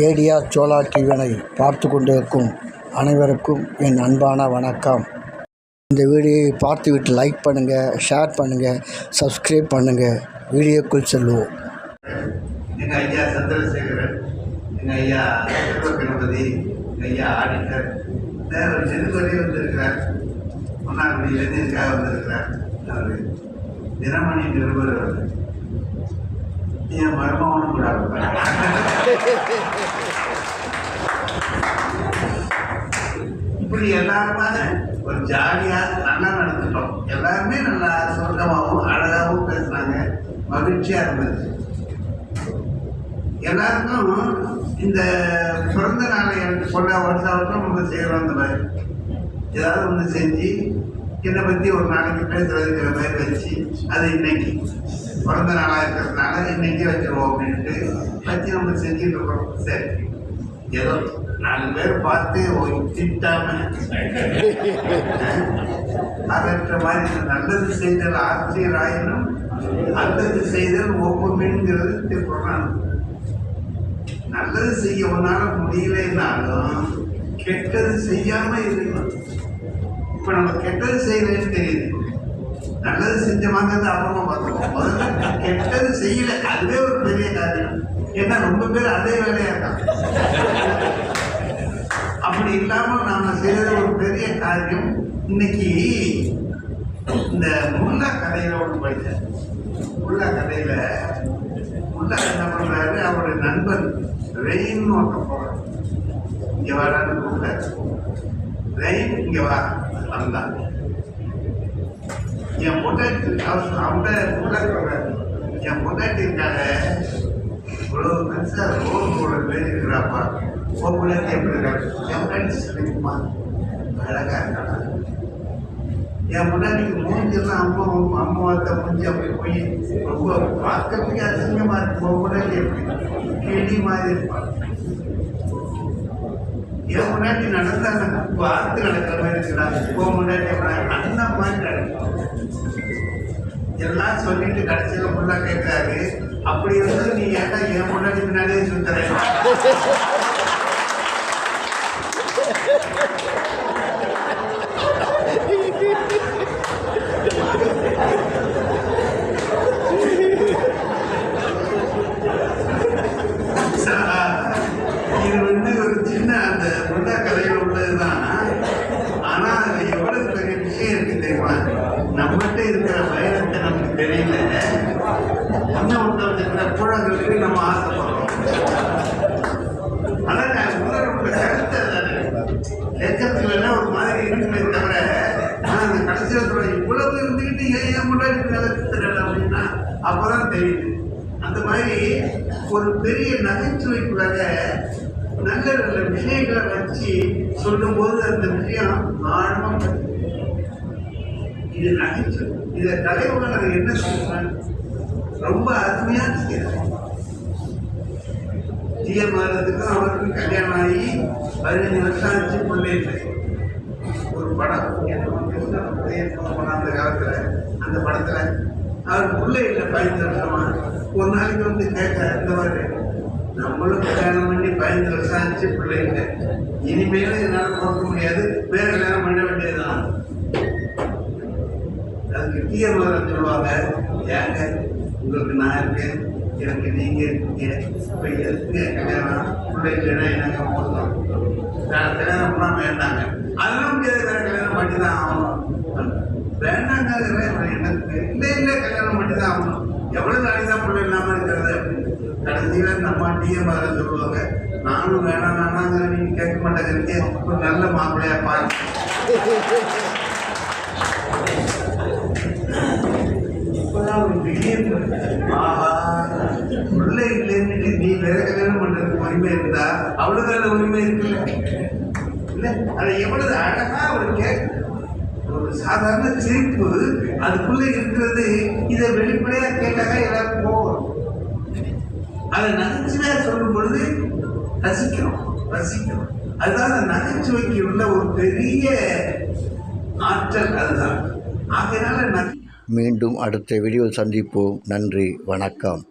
ADR சோலா டிவினை பார்த்து கொண்டிருக்கும் அனைவருக்கும் என் அன்பான வணக்கம். இந்த வீடியோவை பார்த்துவிட்டு லைக் பண்ணுங்கள் ஷேர் பண்ணுங்கள் சப்ஸ்கிரைப் பண்ணுங்கள் வீடியோக்குள் செல்வோம். எங்கள் ஐயா சந்திரசேகரன் எங்கள் ஐயா கணபதி எங்கள் ஐயா ஆடிட்டர் நேரம் செல்வரே வந்திருக்கிறார். மன்னார்குடியிலேருந்து இதுக்காக வந்திருக்கிறார். அவர் தினமணி நிருபர் அவர். என் மருமகனும் கூட இப்படி எல்லாருமான ஒரு ஜாலியாக நல்லா நடந்துட்டோம். எல்லாருமே நல்லா சொர்க்கமாகவும் அழகாகவும் பேசுனாங்க. மகிழ்ச்சியாக இருந்தது. எல்லாருக்கும் இந்த பிறந்த நாளை எனக்கு கொண்டா வருஷம் வருஷம் நம்ம செய்கிறோம் இந்த மாதிரி. ஏதாவது ஒன்று செஞ்சு என்னை பற்றி ஒரு நாளைக்கு பேசுறதுங்கிற மாதிரி வச்சு அது இன்னைக்கு பிறந்த நாளாக இருக்கிறதுனால இன்னைக்கே வச்சிருவோம் அப்படின்ட்டு வச்சு நம்ம செஞ்சுட்டு இருக்கிறோம். சரி. ஏதோ நாலு பேர் பார்த்து ஒரு திட்டாம அதற்ற மாதிரி நல்லது செய்தல் ஆசிரியராயினும் நல்லது செய்தல் ஒப்புமைங்கிறது திருக்குறான் நல்லது செய்ய உன்னால முடியலைன்னாலும் கெட்டது செய்யாம இருக்கணும் இப்போ நம்ம கெட்டது செய்யலன்னு தெரியுது நல்லது செஞ்சமாங்கிறது அப்புறமா பார்த்துக்கோம் முதல்ல கெட்டது செய்யல. அதுவே ஒரு பெரிய காரியம். ஏன்னா ரொம்ப பேர் அதே வேலையாக தான் அப்படி இல்லாமல் நாம் செய்யறது ஒரு பெரிய காரியம் இன்னைக்கு இந்த முல்லா கதையில் ஒன்று படித்தேன் முல்லா கதையில் முல்லா என்ன பண்றாரு? அவருடைய நண்பன் ரெயின்னு ஒருத்தன் போகிறார் இங்கே வரான்னு கூப்பிட்டாரு ரெயின் இங்க வா. வந்தான் என் பொண்டாட்டி அவங்க என் பொண்டாட்டி இருக்காங்க. இவ்வளவு பெருசா ரோல் போட பேர் இருக்கிறாப்பா. உன் பொண்டாட்டி எப்படி இருக்காங்க? என் பொண்டாட்டி சொல்லிக்குமா அழகா இருக்காடா என் முன்னாடிக்கு மூஞ்சிலாம் அம்மா அம்மா வார்த்தை மூஞ்சி அப்படி போய் ரொம்ப பார்க்கறதுக்கு அசிங்கமாக இருக்கு. உன் முன்னாடி எப்படி? கிளி மாதிரி இருப்பாங்க என் முன்னாடி நடந்தாங்க பார்த்து நடக்கிற மாதிரி இருக்குடா. உன் முன்னாடி அந்த மாதிரி நடக்கும். எல்லாம் சொல்லிட்டு கடைசியில் ஃபுல்லா கேட்காரு அப்படி இருந்தது நீ ஏன்னா என் முன்னாடி பின்னாடியே சுத்துற இது வந்து ஒரு சின்ன அந்த முண்டா கதையில் உள்ளதுதான் ஆனா அது எவ்வளவு பெரிய விஷயம் இருக்கு தெரியுமா நம்மகிட்ட இருக்கிற வைரத்தை நமக்கு தெரியல இன்னும் ஒருத்தவங்க இருக்கிற புழங்களுக்கு நம்ம ஆசைப்படுறோம் ஆனா நான் உள்ள ரொம்ப கருத்து அதானே கேட்கறதுல எல்லாம் ஒரு மாதிரி இருக்குமே தவிர ஆனா அந்த கடைசியில் சொல்ற இவ்வளவு இருந்துக்கிட்டு ஏன் ஏன் முன்னாடி மேல தெரியல அப்படின்னா அப்பதான் தெரியுது. அந்த மாதிரி ஒரு பெரிய நகைச்சுவைக்குள்ளாக நல்ல நல்ல விஷயங்களை வச்சு சொல்லும்போது அந்த விஷயம் ஆழமா இது நகைச்சுவை. இதை தலைவர்கள் என்ன சொல்றாங்க? ரொம்ப அருமையா செய்யறாங்க ஜிஎம்ஆர்றதுக்கும் அவருக்கும் கல்யாணம் ஆகி பதினஞ்சு வருஷம் ஆச்சு பிள்ளைங்க ஒரு படம். படம் அந்த காலத்தில் அந்த படத்தில் அவர் பிள்ளை இல்லை பதினஞ்சு வருஷமா ஒரு நாளைக்கு வந்து கேட்க இந்த மாதிரி நம்மளும் கல்யாணம் பண்ணி பதினஞ்சு வருஷம் ஆச்சு பிள்ளை இல்லை இனிமேலும் என்னால் கொடுக்க முடியாது வேற கல்யாணம் பண்ண வேண்டியதுதான். அதுக்கு டிஎம்ஆர் சொல்லுவாங்க. ஏங்க உங்களுக்கு நான் இருக்கேன் எனக்கு நீங்க இருக்கீங்க. இப்போ எதுக்கு கல்யாணம்? பிள்ளை இல்லைன்னா என்னங்க போதும் கல்யாணம் பண்ணாம வேண்டாங்க. அதெல்லாம் முடியாது வேற கல்யாணம் பண்ணி தான் ஆகணும். வேண்டாங்க எனக்கு இல்லை இல்லை கல்யாணம் பண்ணி தான் ஆகணும் எவ்வளவு நாளைக்கு தான் பிள்ளை இல்லாம இருக்கிறது? கடைசியில நம்ம டிஎம்ஆர் சொல்லுவாங்க நானும் வேணாம் வேணாங்கிற நீங்க கேட்க மாட்டேங்கிறீங்க ஒரு நல்ல மாப்பிள்ளையா பாருங்க இப்பதான் ஒரு ஆஹா பிள்ளை இல்லைன்னு நீ வேற கல்யாணம் பண்றதுக்கு உரிமை இருந்தா அவளுக்கு அந்த உரிமை இருக்குல்ல? இல்ல அதை எவ்வளவு அழகா ஒரு கேட்க ஒரு சாதாரண சிரிப்பு அதுக்குள்ள இருக்கிறது இதை வெளிப்படையா கேட்டாக்கா எல்லாரும் போகும் அதை நகைச்சுவையா சொல்லும் பொழுது ரசிக்கிறோம் ரசிக்கிறோம். அதுதான் அந்த நகைச்சுவைக்கு உள்ள ஒரு பெரிய ஆற்றல் அதுதான். ஆகையினால மீண்டும் அடுத்த வீடியோவில் சந்திப்போம். நன்றி வணக்கம்.